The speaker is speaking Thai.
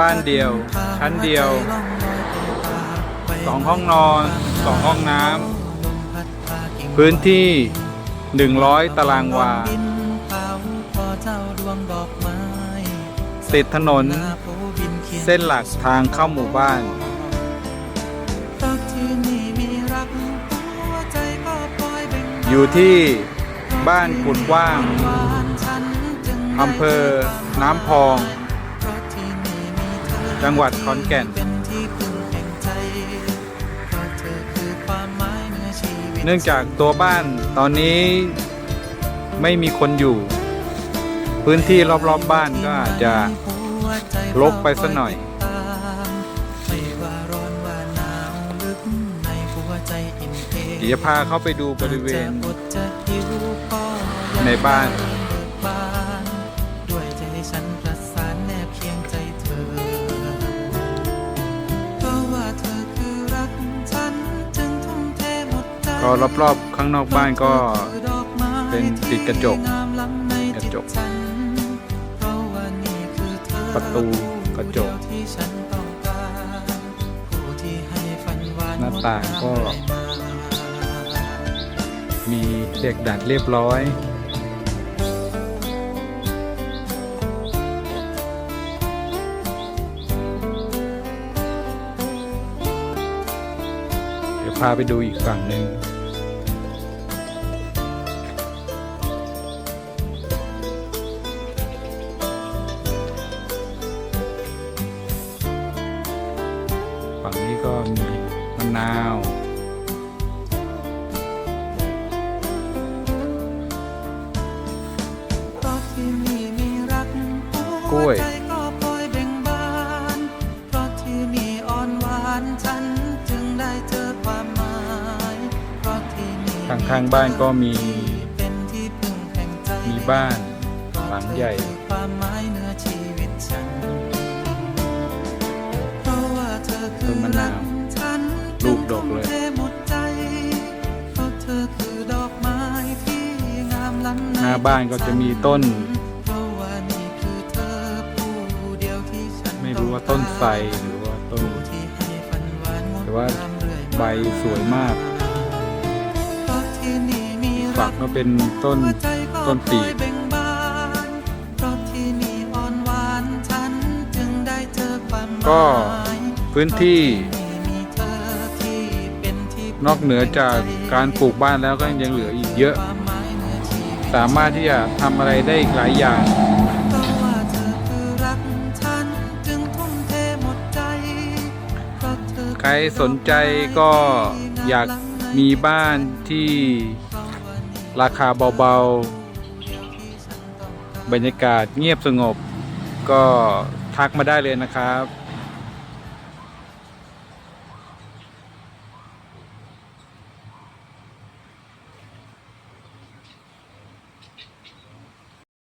บ้านเดียว ชั้นเดียวสองห้องนอนสองห้องน้ำพื้นที่ 100 ตารางวา ติดถนน เส้นหลักทางเข้าหมู่บ้าน อยู่ที่บ้านกุดว้างอำเภอน้ำพอง จังหวัดขอนแก่น เนื่องจากตัวบ้านตอนนี้ไม่มีคนอยู่ พื้นที่รอบๆบบ้านก็อาจจะรกไปสักหน่อยเดี๋ยวจะพาเข้าไปดูบริเวณในบ้าน ก็รอบๆข้างนอกบ้านก็เป็นติดกระจก กระจก ประตูกระจก หน้าต่างก็ มีเด็กดัดเรียบร้อย พาไปดูอีกฝั่งหนึ่งฝั่งนี้ก็มีมะนาวกล้วยเพราะที่นี่อ่อนหวานฉันจึ ข้างข้างๆบ้านก็มีเป็นที่พึ่งแห่งใจมีบ้านหลังใหญ่เพราะเธอคือความหมายเหนือชีวิตฉันเพราะว่าเธอคือต้นมะนาวรักฉันลูกดกเลยจึงทุ่มเทหมดใจเพราะเธอคือดอกไม้ที่งามล้ำในหน้าบ้านก็จะมีต้นเพราะว่านี่คือเธอผู้เดียวที่ฉันไม่รู้ว่าต้นไทรหรือว่าต้นผู้ที่ให้ฝันหวานงดแต่ว่างามเรื่อยมาใบสวยมาก ฝักมาเป็นต้นต้นปีก็พื้นที่ นอกเหนือจากการปลูกบ้านแล้วก็ยังเหลืออีกเยอะ สามารถที่จะทำอะไรได้อีกหลายอย่างใครสนใจก็อยาก มีบ้านที่ราคาเบาๆ บรรยากาศเงียบสงบ ก็ทักมาได้เลยนะครับ